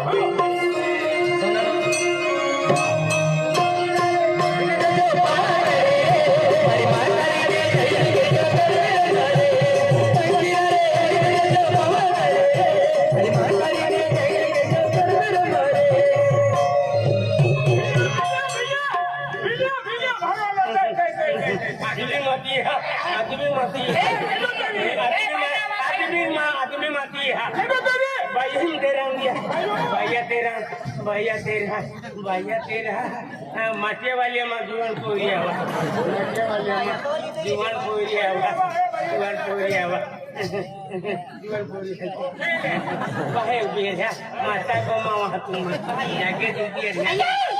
ચલા બીજા બીજા ભાગો લઈ बाइबल तेरा भैया तेरा भैया तेरा भैया तेरा मटे वाले में जीवन पूरी हवा मटे वाले में जीवन पूरी हवा जीवन पूरी हवा जीवन पूरी बहे उबे माता को मावा तुम जाके दिखिए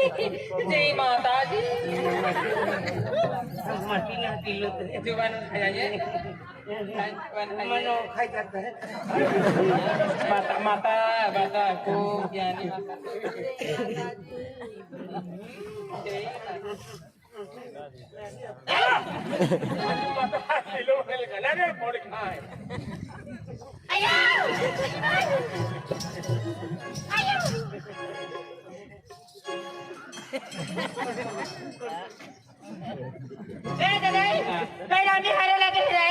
જય માતાજી જુવાનું ખાઈ જાય માતા માતા માતા કો જ્ઞાની માતા Ayaw! Ayaw!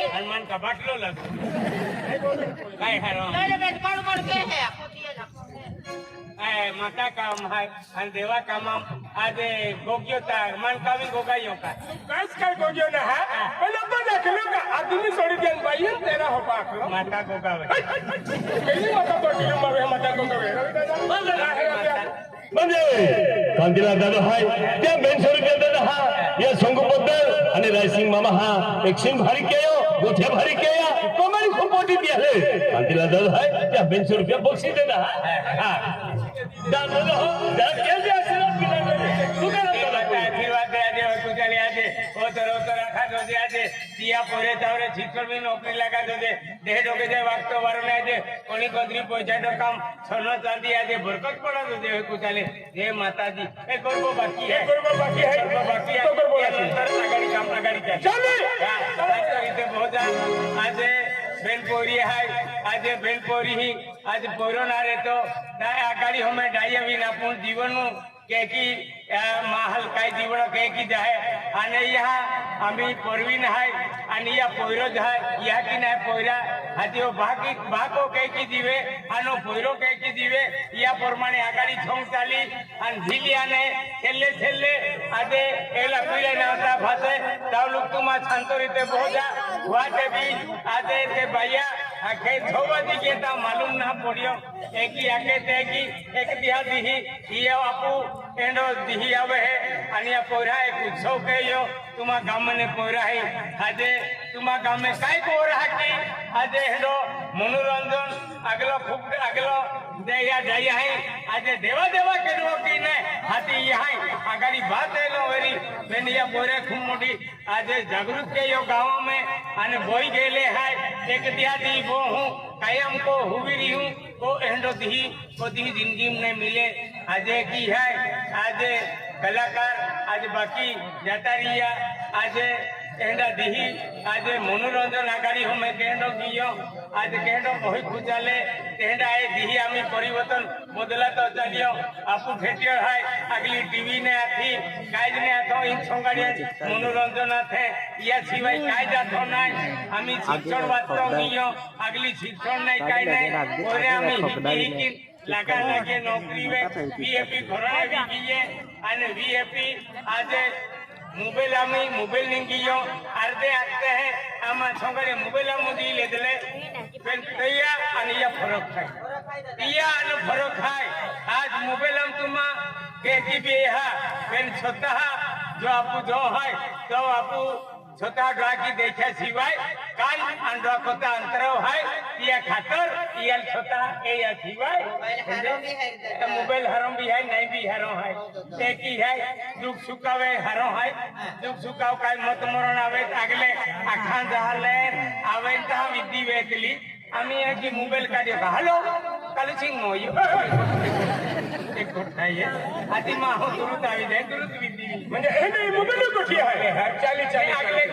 હનુમાન માતા ગોગ્યો તા મન હા પેલો તો દે ભાઈ તેરા માતા ગોગાવે. કેલી માતા માતા ગોગાવે. બંને. કાંતિલાલ દાદા હાય. ત્યાં બેનસો રૂપિયા દાદા હા. યા સંગુ પદ્દર અને રાયસિંહ મામા હા. એક સિંહ ભારી કેયો ગોઠે ભારી કેયા. તો મારી ખૂબ મોટી ત્યાં કાંતિલાલ દાદા હાય. ત્યાં બેનસો રૂપિયા બક્ષી દેના હા. દાદા દાદા દે આજે તું ચાલી આજે ઓતર ઓતર રાખા દો દે આજે તિયા પોરે તાવરે છીકર મી નોકરી લગા દો દેહ ડોકે જાય વાગતો વારો આજે કોની કદરી પહોંચાડો કામ સોનો ચાંદી આજે બરકત પડા તો દેવ કુચાલે જય માતાજી એ ગરબો બાકી હે. ગરબો બાકી હે. ગરબો બાકી હે. તો ગરબો અંતર આગળ કામ આગળ જાય ચાલે! રીતે ભોજા આજે બેનપોરી હાય. આજે બેનપોરી હી. આજે પોરો ના રહેતો. ડાય આગાડી હમે ડાય વિના પૂર્ણ જીવનનું કેકી માહલ કાય જીવન કેકી જાય અને યહા અમી પરવીન હાય. અને યા પોયરો જ હાય. કી ના પોયરા હાથીઓ ભાગી ભાગો કઈકી દીવે આનો ભોયરો કઈકી દીવે યા પ્રમાણે આગાડી છોંગ ચાલી અને ઝીલિયાને છેલ્લે છેલ્લે આજે પેલા પીડે નાતા ભાષે તાલુકમાં શાંતો રીતે પહોંચા વાતે બી આજે તે ભાઈયા આખે છોવાથી કેતા માલુમ ના પડ્યો. એકી આખે તેકી, એક દિહા દિહી. ઈયો આપુ એનો દિહી આવે હે. અને આ પોરા એક ઉત્સવ કહ્યો તુમા ગામને પોરા હે. આજે તમારા ગામે કઈ કોર હાકી આજે હેડો મનોરંજન, આગલો ખૂબ, આગલો દયા જાય હે. આજે દેવા દેવા કરવો કીને હાથી યહાઈ. આગાડી વાત એલો વેરી મેનિયા બોરે ખૂબ મોટી. આજે જાગૃત કેયો ગામ મે અને બોઈ ગયેલે હાય. એક દિયાથી બો હું, કાયમ કો હુવી રહી હું તો એંડો દી તો દી જિંદગી મને મિલે. આજે કી હે આજે કલાકાર, આજે બાકી જતા રહ્યા. આજે એંડા દિહી આજે મનોરંજન આગાડી હમે કેંડો ગીયો આજે કેંડો બહી ખુજાલે તેંડા એ દિહી આમી પરિવર્તન બદલા તો ચાલ્યો આપુ ખેટ્યો હાય આગલી ટીવી ને આથી કાજ ને આથો ઇન સંગાડિયા મનોરંજન આથે યા સિવાય કાજ આથો નાય આમી શિક્ષણ વાતો ગીયો આગલી શિક્ષણ નઈ કાઈ નઈ ઓરે આમી કી લાગા લાગે નોકરી વે વીએપી ઘરણે વી ગીએ અને વીએપી આજે મોબાઈલની ગયો. અર્ધે આખતે હે, આમાં છોકરે મોબાઈલ આમાં દી લેદલે પેન તૈયા અને યા ફરક થાય. તૈયા અને ફરક થાય. આજ મોબાઈલ આમ તુમા કે કી બે હા. પેન છતાં જો આપુ જો હોય, તો આપુ છતાં ડ્રાકી દેખ્યા સિવાય કાન આંડવા કોતા અંતરવ હોય. યા ખાતર યા છોતા એ યા સિવાય મોબાઈલ હરમ ભી હૈ નહીં ભી હરો હૈ ટેકી હૈ દુખ સુકાવે હરો હૈ. દુખ સુકાવ કાય મત મરણ આવે આગલે આખા જહાલે આવે તા વિધિ વેતલી আমি আর কি মোবাইল কাটে ভালো কালো সিং মই આથી માં હું દુરુદ આવી જાય દુરુદ વિધિ. મને એને મોબાઈલ કોઠી આવે ચાલી ચાલી આગલે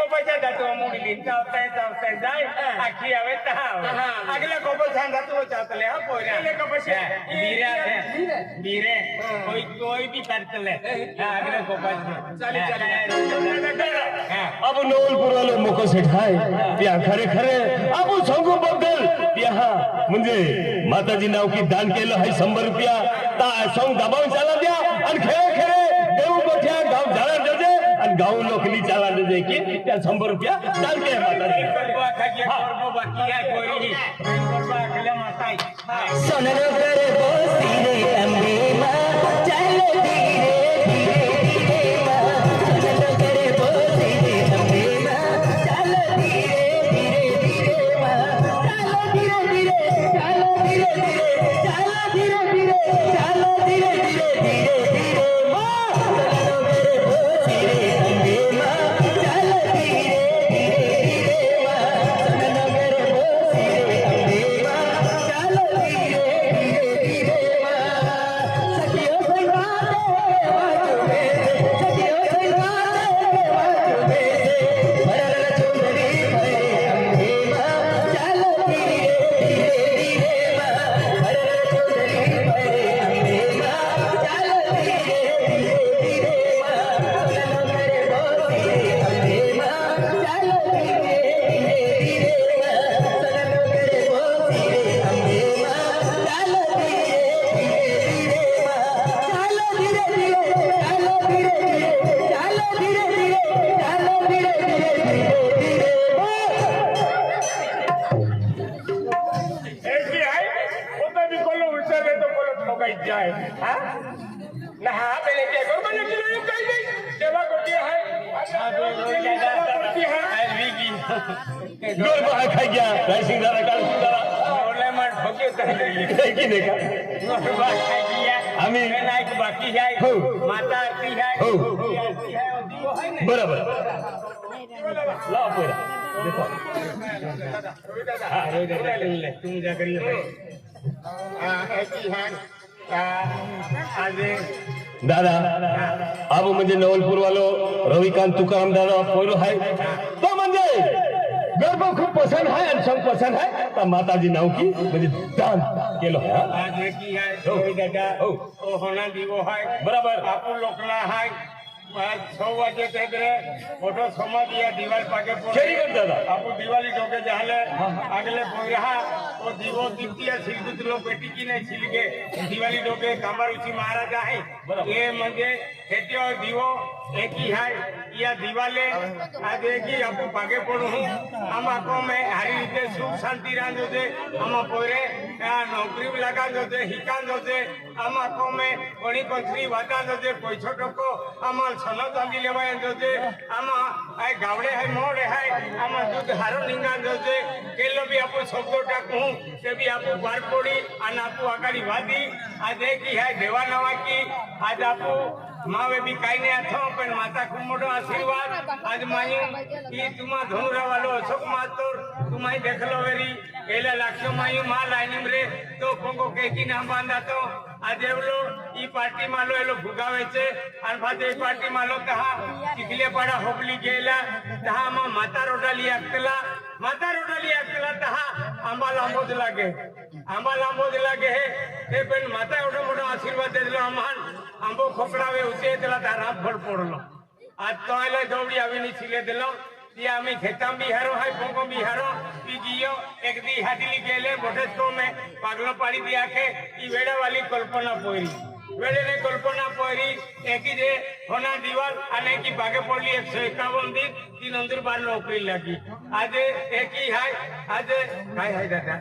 ಒಬ್ಬ ಚಂದತ್ತು ಮುಗಿಲಿನ್ ಚಾವ್ತಾಯ ಚಾವ್ತಾಯ ಜಾಯ್ ಅಕ್ಕಿ ಅವೆ ತಾವ್ ಅಗಲಕ್ ಒಬ್ಬ ಚಂದತ್ತು ಚಾವ್ತಲೆ ಹಾ ಪೋರೆ ಅಗಲಕ್ ಒಬ್ಬ ಬೀರೆ ಬೀರೆ કોઈ કોઈ ભી કરતલે આગળ કોપાસ ચાલી ચાલી. અબ નોલ પુરાલો મુકો સેઠાય ત્યાં ખરેખરે અબ સંગુ બદલ માતાજી નાવ કી દાન કેલો હૈ. રૂપિયા તા દબાવ ચાલા દેવું બઠ્યા ગામ જજે અન ગાઉ લોકલી ચાલા દે કે ત્યાં શંભર રૂપિયા ચાલતે માતાજી. હા સોનર કરે માં ઠોક્યો તઈ की नाही का ગોરબા ખાઈ ગયા આમી. એના એક બાકી જાય હો. માતા આરતી જાય હો. ઈ આરતી જાય ઓ દીવો હોય ને बरोबर लाव पोरा देखो હા રોજ દાદા લઈ લે તું જા કરી લે આ એકી હાન આ આજે दादा अब म्हणजे नवलपूर वालो रविकांत मेरे को खूब पसंद है और सब पसंद है तो माता जी नाव की मुझे दान के लो आज की है कोई दादा ओ होना दीवो है बराबर આજ સૌ વાગે તેદરે મોટો સમાજ યા દિવાલ પાકે કેરી કર દાદા. આપો દિવાળી ટોકે જાલે આગલે કોઈ રહા ઓ દીવો દીપ્તિય સિલગુત લો પેટી કી ને સિલગે દિવાળી જોકે કામરુચી મહારાજા હે એ મંગે ખેત્યો દીવો એકી હાય. રૂપિયા દિવાલે આ દેખી આપણું ભાગે પડું આમ આખો અમે સારી રીતે સુખ શાંતિ રાંધો છે આમાં પોરે નોકરી લગાડો છે હિકાંધો છે આમ આખો અમે ઘણી કંથરી વાતાંધો છે પૈસો ટકો આમાં સનો ચાંદી લેવાય છે આમાં આ ગાવડે હાય મોડે હાય આમાં દૂધ હારો નીંગાંધો છે કેલો બી આપણું શબ્દો ટાકું તે બી આપણું બાર પોડી અને આપણું આગળ વાદી આ દેખી હાય દેવા નવા કી આજ આપણું માવે બી કાઈ ને અથો પણ માતા મોટો આશીર્વાદ. આજ માય ઈ તુમા ધનુરા વાલો અશોક માતોર તુમાઈ દેખલો વેરી. એલા લાખ્યો માયું માં લાઈનિંગ રે, તો કોંગો કેકી ના બાંધા તો. આજે એવલો ઈ પાર્ટી માં લો, એલો ભુગાવે છે. અને ભાતે ઈ પાર્ટી માં લો, તહા ચીખલે પાડા હોબલી ગયેલા. તહા માં માતા રોડાલી આગતલા માતા રોડાલી આગતલા તહા આંબા લાંબો જ લાગે. આંબા લાંબો જ લાગે હે. એ પણ માતા એવડો મોટો આશીર્વાદ દેલો અમાન આંબો ખોકડાવે ઉચે તેલા તારા ફળ પડલો આજ તો આલે દોડી આવીની आम्ही દેલો बिहारो અમે ખેતામ बिहारो હાય પોંગો एक ઈ ગીયો गेले દી હાડીલી मे મોટે पाडी મેં પાગલો પાડી દી कल्पना ઈ વેડા વાલી કલ્પના પોરી વેડે ને કલ્પના પોરી એકી જે હોના દિવાલ અને એકી ભાગે પડલી એકસો એકાવન દી તીન અંદર બાર નોકરી લાગી આજે એકી હાય આજે હાય હાય દાદા